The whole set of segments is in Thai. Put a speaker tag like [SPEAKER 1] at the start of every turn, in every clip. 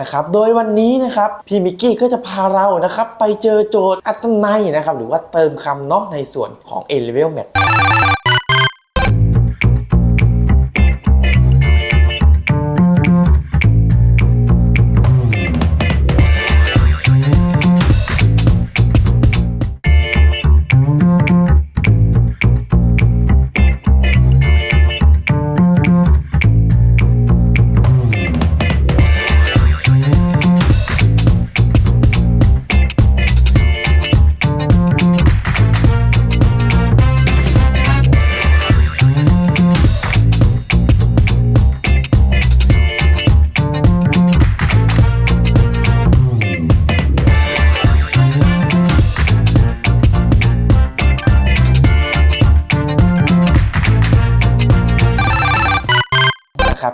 [SPEAKER 1] นะครับ โดยวันนี้นะครับพี่มิกกี้ก็จะพาเรานะครับไปเจอโจทย์อัตนัยนะครับหรือว่าเติมคำเนาะในส่วนของ A level math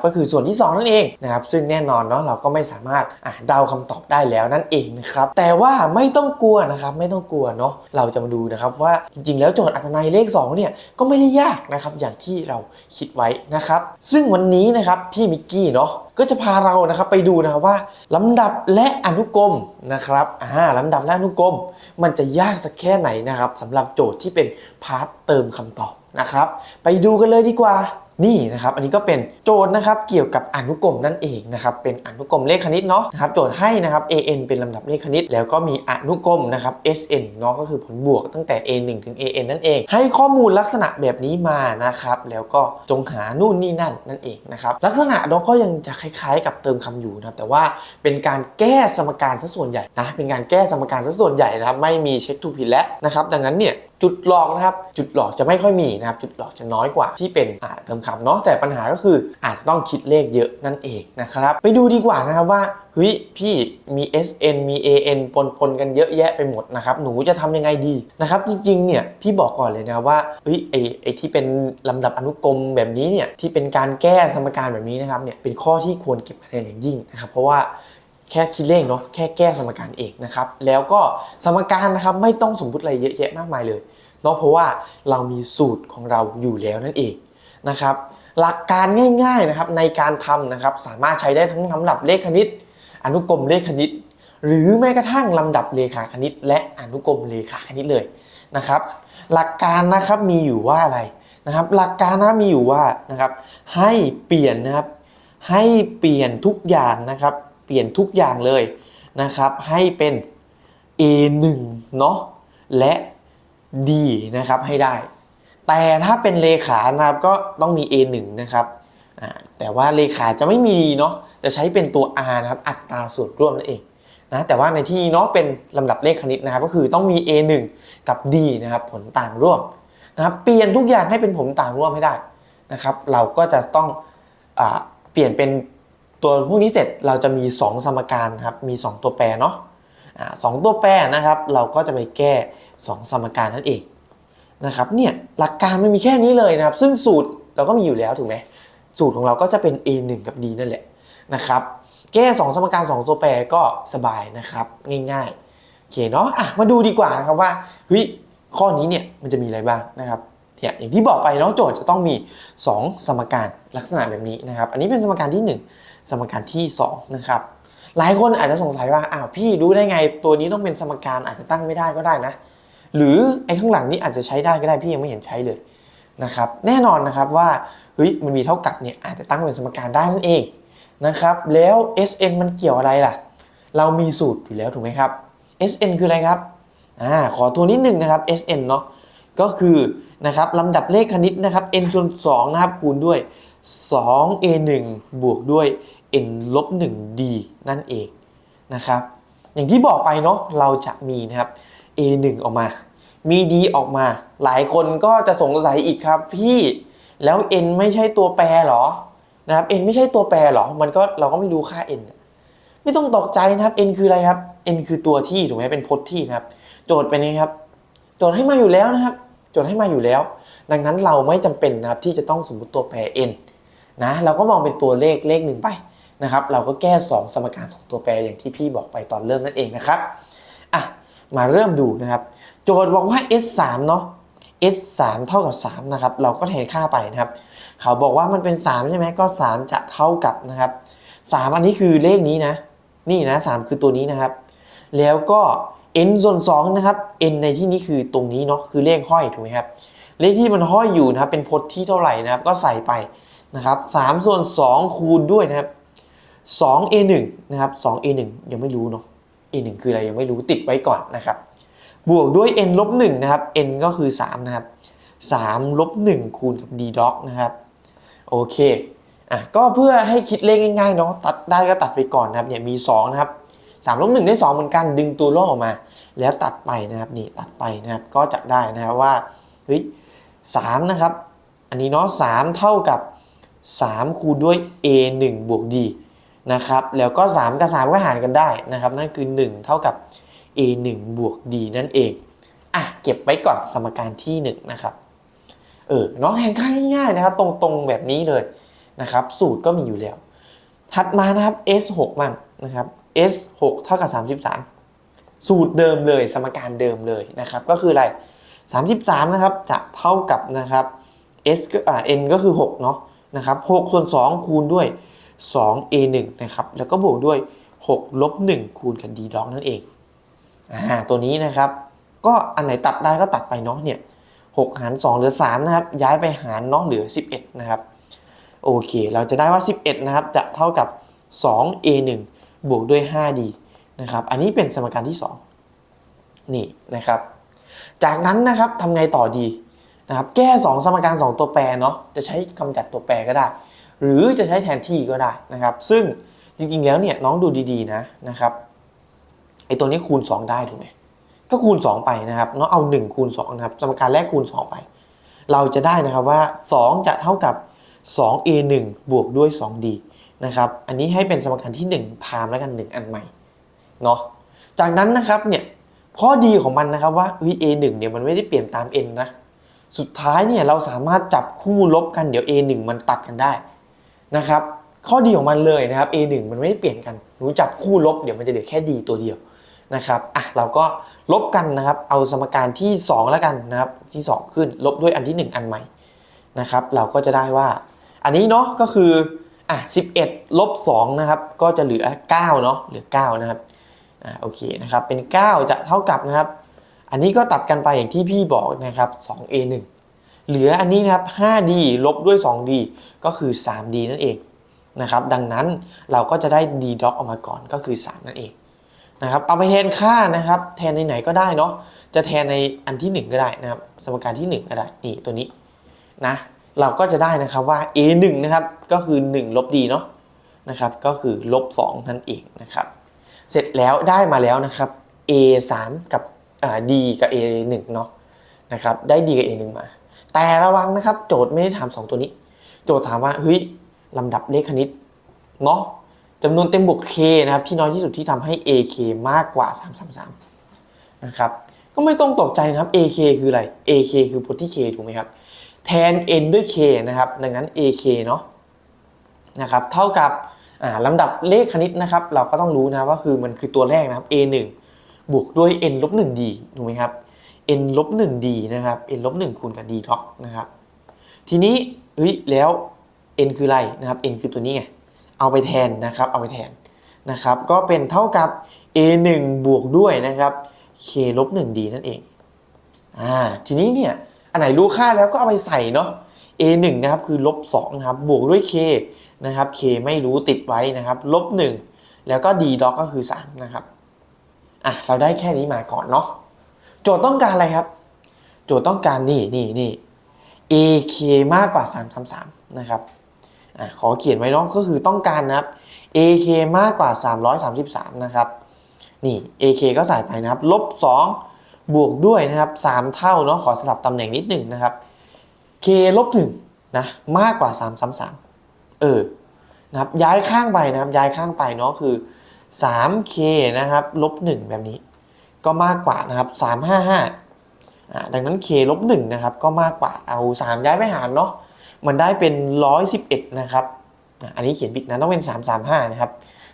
[SPEAKER 1] ก็คือส่วนที่ 2 นั่นเองนะครับซึ่งแน่นอนเนาะเราก็ไม่สามารถเดาคำตอบได้แล้วนั่นเองนะครับแต่ว่าไม่ต้องกลัวนะครับไม่ต้องกลัวเนาะเราจะมาดูนะครับว่าจริงๆ แล้วโจทย์อัตนัยเลข2เนี่ยก็ไม่ได้ยากนะครับอย่างที่เราคิดไว้นะครับซึ่งวันนี้นะครับพี่มิกกี้เนาะก็จะพาเรานะครับไปดูนะครับว่าลำดับและอนุกรมนะครับอ่าลำดับและอนุกรม มันจะยากสักแค่ไหนนะครับสำหรับโจทย์ที่เป็นพาร์ทเติมคำตอบนะครับ ไปดูกันเลยดีกว่า นี่นะครับอันนี้ก็เป็นโจทย์นะครับเกี่ยวกับอนุกรมนั่นเองนะครับเป็นอนุกรมเลขคณิตเนาะนะครับโจทย์ให้นะครับ an เป็นลำดับเลขคณิต แล้วก็มีอนุกรมนะครับ sn เนาะก็คือผลบวกตั้งแต่ a1 ถึง an นั่นเอง ให้ข้อมูลลักษณะแบบนี้มานะครับแล้วก็จงหานู่นนี่นั่นนั่นเองนะครับลักษณะเนาะก็ยังจะคล้ายๆ กับเติมคำอยู่นะครับแต่ว่าเป็นการแก้สมการซะส่วนใหญ่นะเป็นการแก้สมการซะส่วนใหญ่นะครับไม่มีเช็คทูผิดแล้วนะครับดังนั้นเนี่ย จุดหลอกนะครับ จุดหลอกจะไม่ค่อยมีนะครับ จุดหลอกจะน้อยกว่าที่เป็นเติมคำเนาะแต่ปัญหาก็คืออาจจะต้องคิดเลขเยอะนั่นเองนะครับ ไปดูดีกว่านะครับว่าเฮ้ยพี่มี SN มี AN ปนปนกันเยอะแยะไปหมดนะครับ หนูจะทำยังไงดีนะครับ จริงๆเนี่ยพี่บอกก่อนเลยนะว่าเฮ้ยไอไอที่เป็นลำดับอนุกรมแบบนี้เนี่ยที่เป็นการแก้สมการแบบนี้นะครับเนี่ยเป็นข้อที่ควรเก็บคะแนนอย่างยิ่งนะครับ เพราะว่า แค่คิดเลขเนาะแค่แก้สมการเองนะครับแล้วก็สมการนะครับไม่ต้องสมมติอะไรเยอะแยะมากมายเลยเนาะเพราะว่าเรามีสูตรของเราอยู่แล้วนั่นเองนะครับหลักการง่ายๆนะครับในการทำนะครับสามารถใช้ได้ทั้งลำดับเลขคณิต อนุกรมเลขคณิต หรือแม้กระทั่งลำดับเลขาคณิต และอนุกรมเลขาคณิตเลยนะครับ หลักการนะครับมีอยู่ว่าอะไรนะครับ หลักการนะมีอยู่ว่านะครับให้เปลี่ยนนะครับให้เปลี่ยนทุกอย่างนะครับ เปลี่ยนทุกอย่างเลยนะครับ ให้เป็น A1 เนาะและ D นะครับให้ได้ แต่ถ้าเป็นเลขานะครับก็ต้องมี A1 นะครับแต่ว่าเลขาจะไม่มี D เนาะจะใช้เป็นตัว R นะครับอัตราส่วนร่วมนั่นเองนะแต่ว่าในที่เนาะเป็นลำดับเลขคณิตนะครับ ก็คือต้องมี A1 กับ D นะครับผลต่างร่วมนะครับเปลี่ยนทุกอย่างให้เป็นผลต่างร่วมให้ได้นะครับ เราก็จะต้องอเปลี่ยนเป็น ตัวพวกนี้เสร็จเราจะมี 2 สมการครับมี 2 ตัวแปรเนาะอ่าสองตัวแปรนะครับเราก็จะไปแก้ 2 สมการนั่นเองนะครับเนี่ยหลักการมันมีแค่นี้เลยนะครับ ซึ่งสูตรเราก็มีอยู่แล้วถูกไหมสูตรของเราก็จะเป็น A1 กับ D นั่นแหละนะครับแก้ 2 สมการ 2 ตัวแปรก็สบายนะครับง่ายๆโอเคเนาะอะมาดูดีกว่านะครับว่าเฮ้ยข้อนี้เนี่ยมันจะมีอะไรบ้างนะครับเนี่ยอย่างที่บอกไปเนาะโจทย์จะต้องมี 2 สมการลักษณะแบบนี้นะครับ อันนี้เป็นสมการที่ 1 สมการที่2นะครับหลายคนอาจจะสงสัยว่าอ้าวพี่รู้ได้ไงตัวนี้ต้องเป็นสมการอาจจะตั้งไม่ได้ก็ได้นะ หรือไอ้ข้างหลังนี้อาจจะใช้ได้ก็ได้พี่ยังไม่เห็นใช้เลยนะครับแน่นอนนะครับว่าเฮ้ยมันมีเท่ากับเนี่ยอาจจะตั้งเป็นสมการได้นั่นเองนะครับแล้ว Sn มันเกี่ยวอะไรล่ะ เรามีสูตรอยู่แล้วถูกไหมครับ Sn คืออะไรครับอ่าขอตัวนิดนึงนะครับ Sn เนาะก็คือนะครับลำดับเลขคณิตนะครับ n ส่วน2นะครับคูณด้วย 2a1 บวกด้วย n ลบ 1d นั่นเองนะครับ อย่างที่บอกไปเนาะเราจะมีนะครับ a1 ออกมา มี d ออกมา หลายคนก็จะสงสัยอีกครับพี่แล้ว n ไม่ใช่ตัวแปรหรอนะครับ n ไม่ใช่ตัวแปรหรอ มันก็เราก็ไม่รู้ค่า n ไม่ต้องตกใจนะครับ n คืออะไรครับ n คือตัวที่ถูกไหมเป็นพจน์ที่นะครับ โจทย์เป็นนี้ครับ โจทย์ให้มาอยู่แล้วนะครับ โจทย์ให้มาอยู่แล้ว ดังนั้นเราไม่จำเป็นนะครับที่จะต้องสมมติตัวแปร n นะเราก็มองเป็นตัวเลขเลขหนึ่งไป นะครับเราก็แก้ 2 สมการของตัวแปรอย่างที่พี่บอกไปตอนเริ่มนั่นเองนะครับอะมาเริ่มดูนะครับ โจทย์บอกว่า s 3เนาะ s 3เท่ากับ3นะครับเราก็แทนค่าไปนะครับ เขาบอกว่ามันเป็น 3 ใช่ไหมก็ 3 จะเท่ากับนะครับ 3 อันนี้คือเลขนี้นะ นี่นะสามคือตัวนี้นะครับ แล้วก็ n ส่วน2นะครับ n ในที่นี้คือตรงนี้เนาะคือเลขห้อยถูกไหมครับเลขที่มันห้อยอยู่นะครับเป็นพจน์ที่เท่าไหร่นะครับก็ใส่ไปนะครับ3ส่วน2คูณด้วยนะครับ 2 a 1นะครับ2 a 1ยังไม่รู้เนาะ a 1คืออะไรยังไม่รู้ติดไว้ก่อนนะครับ บวกด้วย n ลบ1นะครับ n ก็คือ 3 นะครับ3ลบ1คูณกับ d doc นะครับ โอเคอะก็เพื่อให้คิดเลขง่ายๆเนาะตัดได้ก็ตัดไปก่อนนะครับเนี่ยมี 2 นะครับ3ลบ1ได้ 2 เหมือนกันดึงตัวล่องออกมา แล้วตัดไปนะครับนี่ตัดไปนะครับก็จะได้นะครับว่าเฮ้ย3นะครับ อันนี้เนาะ3เท่ากับ 3 คูณด้วย a 1บวก d นะครับ แล้วก็ 3 กับ 3 ก็หารกันได้นะครับ นั่นคือ 1 เท่ากับ a 1บวก d นั่นเอง อะ เก็บไว้ก่อนสมการที่ 1 นะครับ เออน้องแทนค่าง่ายๆนะครับ ตรงๆแบบนี้เลยนะครับ สูตรก็มีอยู่แล้ว ถัดมานะครับ s 6มั่งนะครับ s 6เท่ากับ 33 สูตรเดิมเลย สมการเดิมเลยนะครับ ก็คืออะไร 33 นะครับ จะเท่ากับนะครับ s ก็อ่า n ก็คือ 6 เนาะนะครับ6ส่วน 2 คูณด้วย 2 a 1 นะครับแล้วก็บวกด้วย6ลบ1คูณกับ d ดอกนั่นเองอ่าตัวนี้นะครับ ก็อันไหนตัดได้ก็ตัดไปเนาะเนี่ย6หาร2เหลือ3นะครับย้ายไปหารเนาะเหลือ 11 นะครับโอเค เราจะได้ว่า 11 นะครับ จะเท่ากับ 2 a 1 บวกด้วย 5d นะครับ อันนี้เป็นสมการที่ 2 นี่นะครับ จากนั้นนะครับทำไงต่อดีนะครับ แก้ 2 สมการ 2 ตัวแปรเนาะ จะใช้กำจัดตัวแปรก็ได้ หรือจะใช้แทนที่ก็ได้นะครับ ซึ่งจริงๆแล้วเนี่ยน้องดูดีๆนะนะครับไอตัวนี้คูณ 2 ได้ถูกไหมก็คูณ 2 ไปนะครับน้องเอา 1 คูณ2นะครับสมการแรกคูณ 2 ไป เราจะได้นะครับว่า 2 จะเท่ากับ 2a 1 บวกด้วย 2d นะครับอันนี้ให้เป็นสมการที่ 1 พามแล้วกัน 1 อันใหม่เนาะจากนั้นนะครับเนี่ยข้อดีของมันนะครับว่าเฮ้ย a 1 เนี่ยมันไม่ได้เปลี่ยนตาม n นะสุดท้ายเนี่ยเราสามารถจับคู่ลบกันเดี๋ยว a 1 มันตัดกันได้ นะครับข้อดีของมันเลยนะครับ a 1 มันไม่ได้เปลี่ยนกันหนูจับคู่ลบเดี๋ยวมันจะเหลือแค่ d ตัวเดียวนะครับอะเราก็ลบกันนะครับเอาสมการที่ 2 แล้วกันนะครับที่ 2 ขึ้นลบด้วยอันที่ 1 อันใหม่นะครับเราก็จะได้ว่าอันนี้เนาะก็คืออะ11ลบ2นะครับก็จะเหลือ9เนาะเหลือ9นะครับอ่าโอเคนะครับเป็น 9 จะเท่ากับนะครับ อันนี้ก็ตัดกันไปอย่างที่พี่บอกนะครับ 2a 1 เหลืออันนี้นะครับ 5d ลบด้วย 2d ก็คือ 3d นั่นเองนะครับ ดังนั้นเราก็จะได้ d doc ออกมาก่อนก็คือ 3 นั่นเองนะครับ เอาไปแทนค่านะครับ แทนในไหนก็ได้เนาะ จะแทนในอันที่ 1 ก็ได้นะครับ สมการที่ 1 ก็ได้ นี่ตัวนี้นะ เราก็จะได้นะครับว่า a 1 นะครับ ก็คือ 1 ลบ d เนาะนะครับ ก็คือลบ 2 นั่นเองนะครับ เสร็จแล้วได้มาแล้วนะครับ a 3 กับ d กับ a 1 เนาะนะครับ ได้ d กับ a 1 มา แต่ระวังนะครับ โจทย์ไม่ได้ถาม 2 ตัวนี้ โจทย์ถามว่าเฮ้ยลำดับเลขคณิตเนาะจำนวนเต็มบวก k นะครับที่น้อยที่สุดที่ทำให้ ak มากกว่า 333 นะครับ ก็ไม่ต้องตกใจนะครับ ak คืออะไร ak คือพจน์ที่ k ถูกไหมครับ แทน n ด้วย k นะครับ ดังนั้น ak เนาะนะครับเท่ากับอ่าลำดับเลขคณิตนะครับ เราก็ต้องรู้นะว่าคือมันคือตัวแรกนะครับ a 1บวกด้วย n ลบ 1d ถูกไหมครับ n ลบ 1d นะครับ n ลบ 1 คูณกับ d ท็อกนะครับ ทีนี้เฮ้ยแล้ว n คืออะไรนะครับ n คือตัวนี้ไง เอาไปแทนนะครับ เอาไปแทนนะครับ ก็เป็นเท่ากับ a 1บวกด้วยนะครับ k ลบ 1d นั่นเอง อ่า ทีนี้เนี่ย อันไหนรู้ค่าแล้วก็เอาไปใส่เนาะ a 1นะครับคือลบ2นะครับ บวกด้วย k นะครับ k ไม่รู้ติดไว้นะครับลบ 1 แล้วก็ d doc ก็คือ 3 นะครับ อะ เราได้แค่นี้มาก่อนเนาะ โจทย์ต้องการอะไรครับ โจทย์ต้องการนี่นี่นี่ ak มากกว่า 333 นะครับอขอเขียนไว้เนาะก็คือต้องการนะครับ ak มากกว่า 333 นะครับ นี่ ak ก็ใส่ไปนะครับ ลบ 2 บวกด้วยนะครับ 3 เท่าเนาะ ขอสลับตำแหน่งนิดหนึ่งนะครับ k ลบ1นะ มากกว่า 333 เออ นะครับ ย้ายข้างไปนะครับ ย้ายข้างไปเนาะ คือ 3k นะครับ ลบ 1 แบบนี้ ก็มากกว่านะครับ355อ่าดังนั้น k ลบ1นะครับก็มากกว่าเอา 3 ย้ายไปหารเนาะมันได้เป็น 111 นะครับอันนี้เขียนผิดนะต้องเป็น 335 นะครับ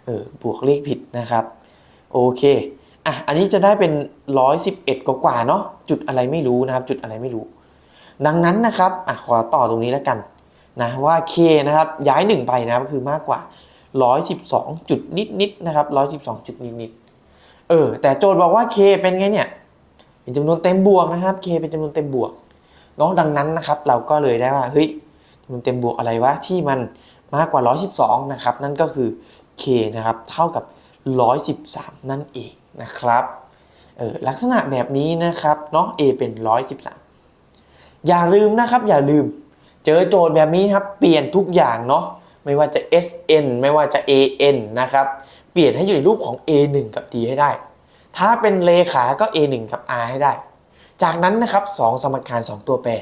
[SPEAKER 1] เออบวกเลขผิดนะครับโอเคอะอันนี้จะได้เป็น 111 กว่าๆเนาะจุดอะไรไม่รู้นะครับ จุดอะไรไม่รู้ ดังนั้นนะครับอะขอต่อตรงนี้แล้วกันนะว่า k นะครับย้าย 1 ไปนะครับคือมากกว่า 112 จุดนิดๆนะครับ112 จุดนิดๆ เออ แต่โจทย์บอกว่า k เป็นไงเนี่ย เป็นจำนวนเต็มบวกนะครับ k เป็นจำนวนเต็มบวกเน้องดังนั้นนะครับ เราก็เลยได้ว่าเฮ้ยจำนวนเต็มบวกอะไรวะที่มันมากกว่า 112 นะครับ นั่นก็คือ k นะครับ เท่ากับ 113 นั่นเองนะครับเออลักษณะแบบนี้นะครับเนาะ a เป็น 113 อย่าลืมนะครับ อย่าลืม เจอโจทย์แบบนี้ครับ เปลี่ยนทุกอย่างเนาะไม่ว่าจะ sn ไม่ว่าจะ an นะครับ เปลี่ยนให้อยู่ในรูปของ a1 กับ d ให้ได้ ถ้าเป็นเลขาก็ a1 กับ r ให้ได้ จากนั้นนะครับ2สมการ 2 ตัวแปร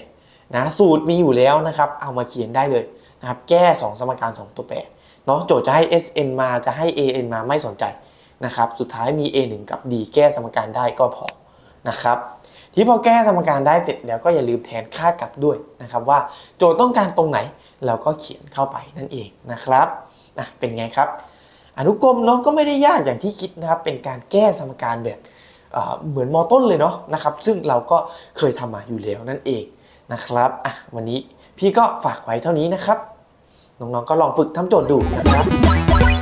[SPEAKER 1] นะสูตรมีอยู่แล้วนะครับเอามาเขียนได้เลยนะครับแก้ 2 สมการ 2 ตัวแปรเนาะโจทย์จะให้ sn มาจะให้ an มาไม่สนใจนะครับสุดท้ายมี a1 กับ d แก้สมการได้ก็พอนะครับที่พอแก้สมการได้เสร็จแล้วก็อย่าลืมแทนค่ากลับด้วยนะครับว่าโจทย์ต้องการตรงไหนเราก็เขียนเข้าไปนั่นเองนะครับนะเป็นไงครับ อนุกรมเนาะก็ไม่ได้ยากอย่างที่คิดนะครับ เป็นการแก้สมการแบบเหมือนมอต้นเลยเนาะนะครับ ซึ่งเราก็เคยทำมาอยู่แล้วนั่นเองนะครับอะวันนี้พี่ก็ฝากไว้เท่านี้นะครับ น้องๆก็ลองฝึกทำโจทย์ดูนะครับ